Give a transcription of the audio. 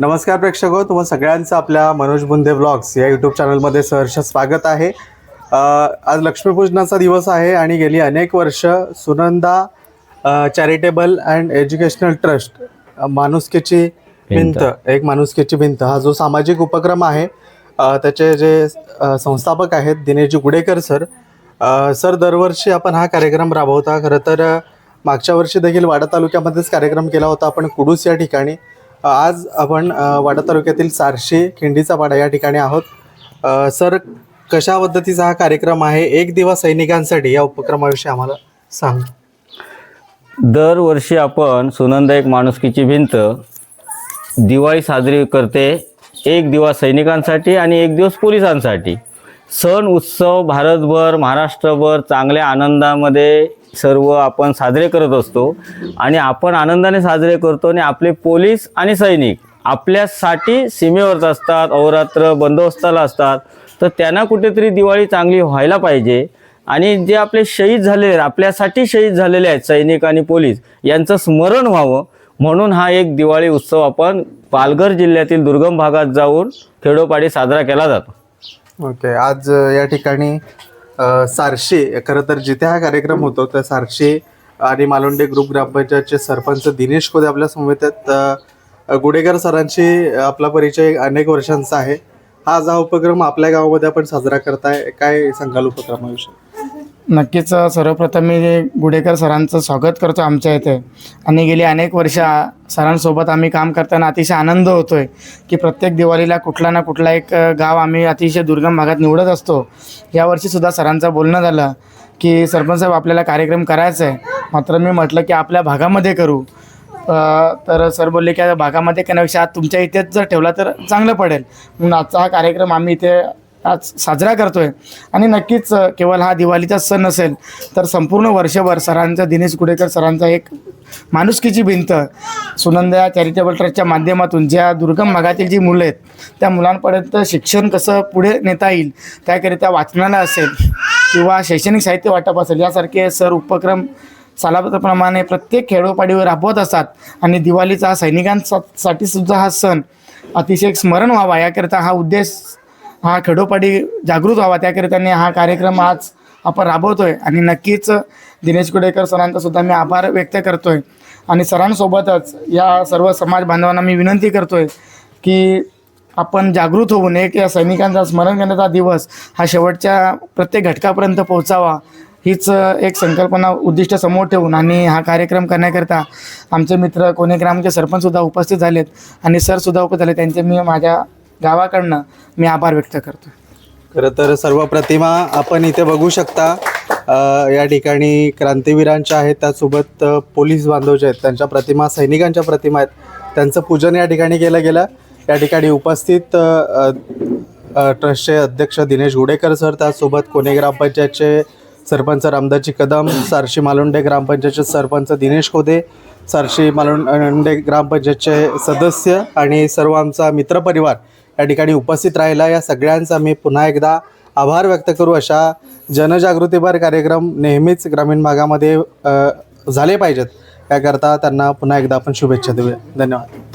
नमस्कार प्रेक्षक हो तुम्हा सगळ्यांचं आपल्या मनोज बुंदे ब्लॉग्स या यूट्यूब चॅनलमध्ये सहर्ष स्वागत आहे. आज लक्ष्मीपूजनाचा दिवस आहे आणि गेली अनेक वर्ष Sunanda charitable and educational trust माणुसकीची भिंत. एक माणुसकीची भिंत. हा जो सामाजिक उपक्रम आहे त्याचे जे संस्थापक आहेत दिनेशजी गुडेकर सर सर दरवर्षी आपण हा कार्यक्रम राबवता. खरं तर मागच्या वर्षी देखील वाडा तालुक्यामध्येच कार्यक्रम केला होता. आपण कुडूस या ठिकाणी आज आपण वाडा तालुक्यातील सारशी खिंडीचा पाडा या ठिकाणी आहोत. सर कशा पद्धतीचा हा कार्यक्रम आहे? एक दिवस सैनिकांसाठी या उपक्रमाविषयी आम्हाला सांग. दरवर्षी आपण सुनंदा एक माणुसकीची भिंत दिवाळी साजरी करते. एक दिवस सैनिकांसाठी आणि एक दिवस पोलिसांसाठी. सण उत्सव भारतभर महाराष्ट्रभर चांगल्या आनंदामध्ये सर्व आपण साजरे करत असतो. आणि आपण आनंदाने साजरे करतो आणि आपले पोलीस आणि सैनिक आपल्यासाठी सीमेवरच असतात अहोरात्र बंदोबस्ताला असतात. तर त्यांना कुठेतरी दिवाळी चांगली व्हायला पाहिजे. आणि जे आपले शहीद झालेले आपल्यासाठी शहीद झालेले आहेत सैनिक आणि पोलीस यांचं स्मरण व्हावं. म्हणून हा एक दिवाळी उत्सव आपण पालघर जिल्ह्यातील दुर्गम भागात जाऊन खेडोपाडी साजरा केला जातो. ओके आज या ठिकाणी सारशे सारशी खरं तर जिथे हा कार्यक्रम होतो त्या सारशी आणि मालोंडे ग्रुप ग्रामपंचायतचे सरपंच दिनेश कोदे आपल्या समवेत आहेत. गुडेकर सरांशी आपला परिचय अनेक वर्षांचा आहे. हा आज हा उपक्रम आपल्या गावामध्ये आपण साजरा करताय. काय सांगाल उपक्रमाविषयी? नक्कीच सर्वप्रथम मी गुडेकर सरांचं स्वागत करतो आमच्या इथे. आणि गेली अनेक वर्ष सरांसोबत आम्ही काम करताना अतिशय आनंद होतो आहे की प्रत्येक दिवाळीला कुठला ना कुठला एक गाव आम्ही अतिशय दुर्गम भागात निवडत असतो. यावर्षीसुद्धा सरांचं बोलणं झालं की सरपंच साहेब आपल्याला कार्यक्रम करायचा आहे. मात्र मी म्हटलं की आपल्या भागामध्ये करू. तर सर बोलले की भागामध्ये करण्यापेक्षा आज तुमच्या इथेच जर ठेवला तर चांगलं पडेल. म्हणून आजचा हा कार्यक्रम आम्ही इथे आज साजरा करतोय. आणि नक्कीच केवळ हा दिवाळीचा सण नसेल तर संपूर्ण वर्षभर सरांचा दिनेश कुडेकर सरांचा एक माणुसकीची भिंत सुनंदा चॅरिटेबल ट्रस्टच्या माध्यमातून ज्या दुर्गम भागातील जी मुलं आहेत त्या मुलांपर्यंत शिक्षण कसं पुढे नेता येईल त्याकरिता वाचनालय असेल किंवा शैक्षणिक साहित्य वाटप असेल यासारखे सर उपक्रम सालाप्रमाणे प्रत्येक खेडोपाडीवर राबवत असतात. आणि दिवाळीचा हा सैनिकांसाठी सुद्धा हा सण अतिशय स्मरण व्हावा याकरिता हा उद्देश हा खेडोपाडी जागृत व्हावा. त्याकरिताने हा कार्यक्रम आज आपण राबवतोय. आणि नक्कीच दिनेश कुडेकर सरांचा सुद्धा मी आभार व्यक्त करतोय. आणि सरांसोबतच या सर्व समाज बांधवांना मी विनंती करतोय की आपण जागृत होऊन एक या सैनिकांचा स्मरण करण्याचा दिवस हा शेवटच्या प्रत्येक घटकापर्यंत पोहोचावा हीच एक संकल्पना उद्दिष्ट समोर ठेवून आणि हा कार्यक्रम करण्याकरता आमचे मित्र कोणे ग्रामचे सरपंचसुद्धा उपस्थित झालेत. आणि सरसुद्धा उपस्थित झाले त्यांचे मी माझ्या गावाकडनं मी आभार व्यक्त करतो. खरं तर सर्व प्रतिमा आपण इथे बघू शकता. अ, या ठिकाणी क्रांतीवीरांच्या आहेत त्यासोबत अ, पोलीस बांधवचे आहेत त्यांच्या प्रतिमा सैनिकांच्या प्रतिमा आहेत त्यांचं पूजन या ठिकाणी केलं गेलं. या ठिकाणी उपस्थित अ, अ, अ, ट्रस्टचे अध्यक्ष दिनेश गुडेकर सर त्यासोबत कोणे ग्रामपंचायतचे सरपंच रामदाजी कदम सारशी मालोंडे ग्रामपंचायतचे सरपंच दिनेश खोदे सारशी मालोंडे ग्रामपंचायतचे सदस्य आणि सर्व आमचा मित्रपरिवार या ठिकाणी उपस्थित राहिला. या सगळ्यांचा मी पुन्हा एकदा आभार व्यक्त करू. अशा जनजागृतीपर कार्यक्रम नेहमीच ग्रामीण भागामध्ये झाले पाहिजेत. याकरता त्यांना पुन्हा एकदा आपण शुभेच्छा देऊया. धन्यवाद.